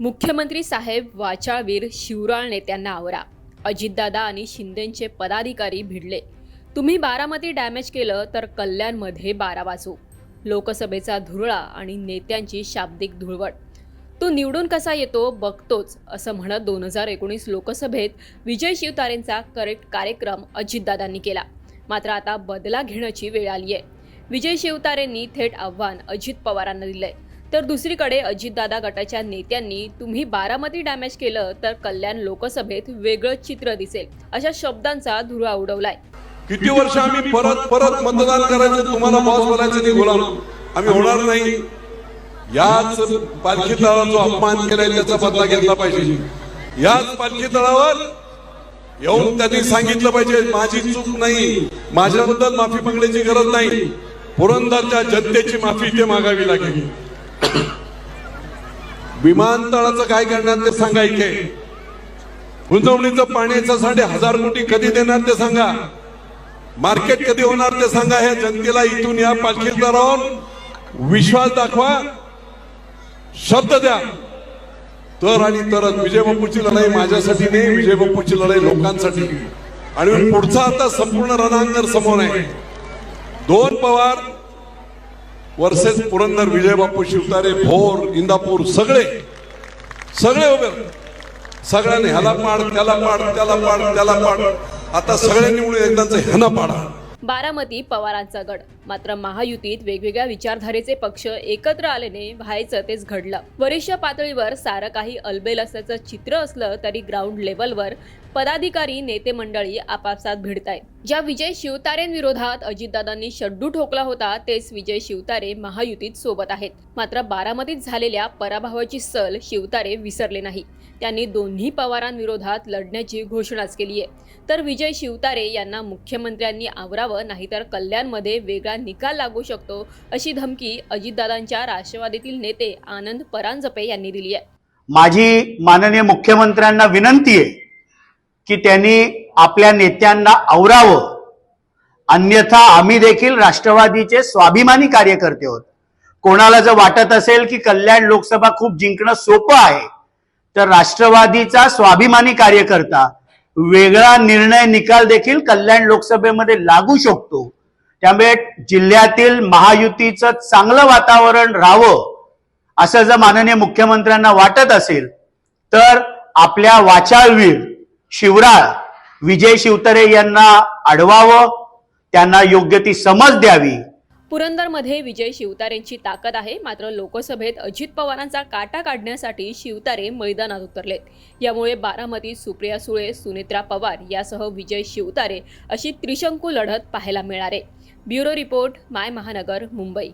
मुख्यमंत्री साहेब वाचाळवीर शिवराळ नेत्यांना आवरा. अजितदादा आणि शिंदेचे पदाधिकारी भिडले. तुम्ही बारामती डॅमेज केलं तर कल्याणमध्ये बारा वाजू. लोकसभेचा धुरळा आणि नेत्यांची शाब्दिक धुळवट. तो निवडून कसा येतो बघतोच असं म्हणत दोन हजार एकोणीस लोकसभेत विजय शिवतारेंचा करेक्ट कार्यक्रम अजितदादांनी केला. मात्र आता बदला घेण्याची वेळ आली आहे विजय शिवतारेंनी थेट आव्हान अजित पवारांना दिलंय. तर दुसरीकडे अजितदादा गटाच्या नेत्यांनी तुम्ही बारामती डॅमेज केलं तर कल्याण लोकसभेत वेगळं चित्र दिसेल. अशा शब्दांचा धुरा उडवलाय. किती वर्ष आम्ही परत परत मतदान करायचं तुम्हाला बॉस बोलायचं आम्ही होणार नाही. याच पालखी तळाचा अपमान केलाय त्याचा बदला घेतला पाहिजे. याच पालखी तळावर येऊन त्यांनी सांगितलं पाहिजे माझी चूक नाही. माझ्याबद्दल माफी मागण्याची गरज नाही. पुरंदरच्या जनतेची माफी ते मागावी लागेल. विमानतळाचं काय करणार ते सांगायचे गुंतवणुकीचं पाण्याचं साडे हजार कोटी कधी देणार ते सांगा. मार्केट कधी होणार ते सांगा. हे जनतेला इथून या पालखीत राहून विश्वास दाखवा. शब्द द्या. तर आणि तरच. विजय बापूची लढाई माझ्यासाठी नाही विजय बापूची लढाई लोकांसाठी. आणि पुढचा आता संपूर्ण रणांगण समोर आहे. दोन पवार वर्सेस पुरंदर विजय बापू शिवतारे भोर इंदापूर सगळे. सगळे उभे सगळ्यांनी ह्याला पाड त्याला पाड त्याला पाड त्याला पाड. आता सगळ्यांनी मिळून एकदाच ह्यानं पाडा. बारामती पवारांचा गड. मात्र महायुतीत वेगवेगळ्या विचारधारेचे पक्ष एकत्र आल्याने व्हायचं तेच घडलं. वरिष्ठ पातळीवर सारं काही अलबेल असल्याचं चित्र असलं तरी ग्राउंड लेवलवर पदाधिकारी नेते मंडळी आपापसात भिडतायत. ज्या विजय शिवतारेंविरोधात अजितदादांनी शड्डू ठोकला होता तेच विजय शिवतारे महायुतीत सोबत आहेत. मात्र बारामतीत झालेल्या पराभवाची सल शिवतारे विसरले नाही. त्यांनी दोन्ही पवारांविरोधात लढण्याची घोषणाच केली आहे तर विजय शिवतारे यांना मुख्यमंत्र्यांनी आवरावं नाहीतर कल्याणमध्ये वेगळा निकाल लागू शकतो अशी धमकी अजितदादांच्या राष्ट्रवादीतील नेते आनंद परांजपे यांनी दिली आहे. माझी माननीय मुख्यमंत्र्यांना विनंती आहे की त्यांनी आपल्या नेत्यांना आवरावं. अन्यथा आम्ही देखील राष्ट्रवादीचे स्वाभिमानी कार्यकर्ते आहोत. कोणाला जर वाटत असेल की कल्याण लोकसभा खूप जिंकणं सोपं आहे तर राष्ट्रवादीचा स्वाभिमानी कार्यकर्ता वेगळा निर्णय निकाल देखील कल्याण लोकसभेमध्ये लागू शकतो. त्यामुळे जिल्ह्यातील महायुतीचं चांगलं वातावरण राहावं असं जर माननीय मुख्यमंत्र्यांना वाटत असेल तर आपल्या वाचाळवीर शिवराळ विजय शिवतरे यांना अडवावं त्यांना योग्य ती समज द्यावी. पुरंदरमध्ये विजय शिवतारेंची ताकद आहे. मात्र लोकसभेत अजित पवारांचा काटा काढण्यासाठी शिवतारे मैदानात उतरलेत. यामुळे बारामतीत सुप्रिया सुळे सुनेत्रा पवार यासह विजय शिवतारे अशी त्रिशंकू लढत पाहायला मिळणार आहे ब्युरो रिपोर्ट माय महानगर मुंबई.